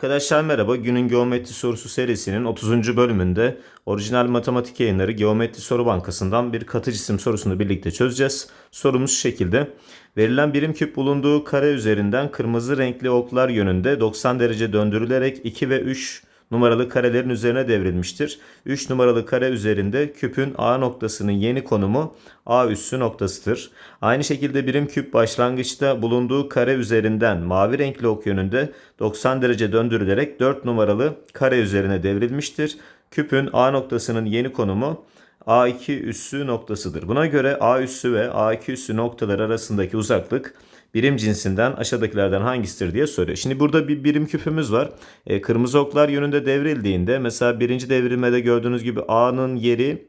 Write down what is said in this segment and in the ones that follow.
Arkadaşlar merhaba. Günün geometri sorusu serisinin 30. bölümünde orijinal matematik yayınları Geometri Soru Bankası'ndan bir katı cisim sorusunu birlikte çözeceğiz. Sorumuz şu şekilde. Verilen birim küp bulunduğu kare üzerinden kırmızı renkli oklar yönünde 90 derece döndürülerek 2 ve 3 numaralı karelerin üzerine devrilmiştir. 3 numaralı kare üzerinde küpün A noktasının yeni konumu A üssü noktasıdır. Aynı şekilde birim küp başlangıçta bulunduğu kare üzerinden mavi renkli ok yönünde 90 derece döndürülerek 4 numaralı kare üzerine devrilmiştir. Küpün A noktasının yeni konumu A2 üssü noktasıdır. Buna göre A üssü ve A2 üssü noktalar arasındaki uzaklık birim cinsinden aşağıdakilerden hangisidir diye soruyor. Şimdi burada bir birim küpümüz var. E, kırmızı oklar yönünde devrildiğinde mesela birinci devrilmede gördüğünüz gibi A'nın yeri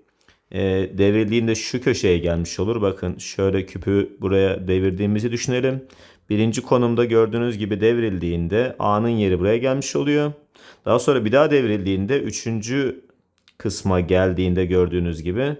e, devrildiğinde şu köşeye gelmiş olur. Bakın şöyle küpü buraya devirdiğimizi düşünelim. Birinci konumda gördüğünüz gibi devrildiğinde A'nın yeri buraya gelmiş oluyor. Daha sonra bir daha devrildiğinde üçüncü kısma geldiğinde gördüğünüz gibi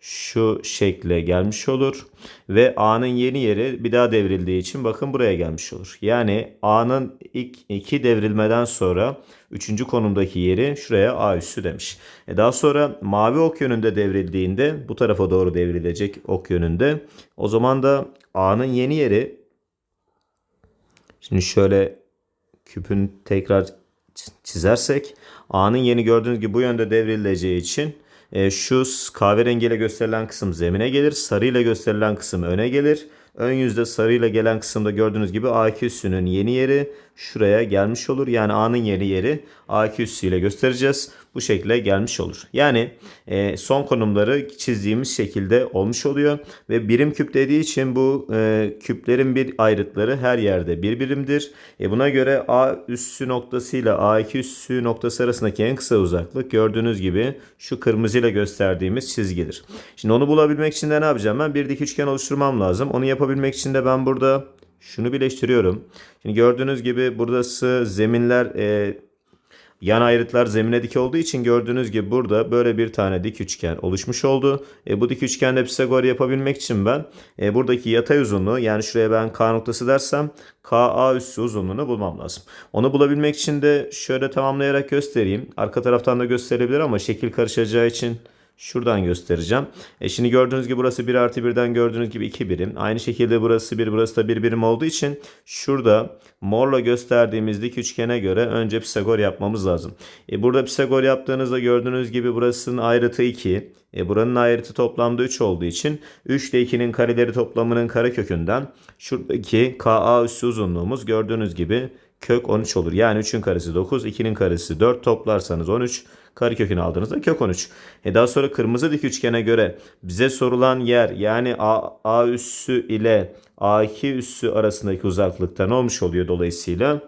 şu şekle gelmiş olur. Ve A'nın yeni yeri bir daha devrildiği için bakın buraya gelmiş olur. Yani A'nın ilk iki devrilmeden sonra üçüncü konumdaki yeri şuraya A üssü demiş. E daha sonra mavi ok yönünde devrildiğinde bu tarafa doğru devrilecek ok yönünde. O zaman da A'nın yeni yeri şimdi şöyle küpün tekrar çizersek A'nın yeni gördüğünüz gibi bu yönde devrileceği için e, şu kahverengiyle gösterilen kısım zemine gelir. Sarı ile gösterilen kısım öne gelir. Ön yüzde sarı ile gelen kısımda gördüğünüz gibi A2 üssünün yeni yeri şuraya gelmiş olur. Yani A'nın yeni yeri A2 üssü ile göstereceğiz. Bu şekilde gelmiş olur. Yani e, son konumları çizdiğimiz şekilde olmuş oluyor. Ve birim küp dediği için bu e, küplerin bir ayrıtları her yerde bir birimdir. E, buna göre A üssü noktası ile A2 üssü noktası arasındaki en kısa uzaklık gördüğünüz gibi şu kırmızıyla gösterdiğimiz çizgidir. Şimdi onu bulabilmek için de ne yapacağım? Ben bir dik üçgen oluşturmam lazım. Onu yapabilmek için de ben burada şunu birleştiriyorum. Şimdi gördüğünüz gibi burası zeminler e, yan ayrıtlar zemine dik olduğu için gördüğünüz gibi burada böyle bir tane dik üçgen oluşmuş oldu. E, bu dik üçgende Pisagor yapabilmek için ben e, buradaki yatay uzunluğu yani şuraya ben K noktası dersem KA üssü uzunluğunu bulmam lazım. Onu bulabilmek için de şöyle tamamlayarak göstereyim. Arka taraftan da gösterebilir ama şekil karışacağı için Şuradan göstereceğim. E şimdi gördüğünüz gibi burası 1 artı 1'den gördüğünüz gibi 2 birim. Aynı şekilde burası 1 burası da 1 birim olduğu için şurada morla gösterdiğimiz dik üçgene göre önce Pisagor yapmamız lazım. E burada Pisagor yaptığınızda gördüğünüz gibi burasının ayrıtı 2. E buranın ayrıtı toplamda 3 olduğu için 3 ile 2'nin kareleri toplamının karekökünden şuradaki KA üssü uzunluğumuz gördüğünüz gibi kök 13 olur. Yani 3'ün karesi 9, 2'nin karesi 4 toplarsanız 13. Karekökünü aldığınızda kök 13. E daha sonra kırmızı dik üçgene göre bize sorulan yer yani A, A üssü ile A2 üssü arasındaki uzaklıkta ne olmuş oluyor dolayısıyla?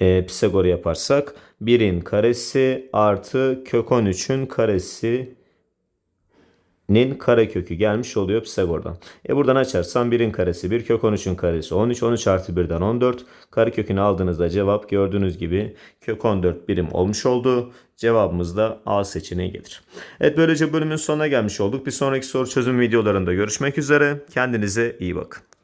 E, Pisagor yaparsak 1'in karesi artı kök 13'ün karesi nin karekökü gelmiş oluyor Pisagor'dan. E buradan açarsam 1'in karesi 1 kök 13'ün karesi 13 13 artı 1'den 14 karekökünü aldığınızda cevap gördüğünüz gibi kök 14 birim olmuş oldu. Cevabımız da A seçeneği gelir. Evet böylece bölümün sonuna gelmiş olduk. Bir sonraki soru çözüm videolarında görüşmek üzere. Kendinize iyi bakın.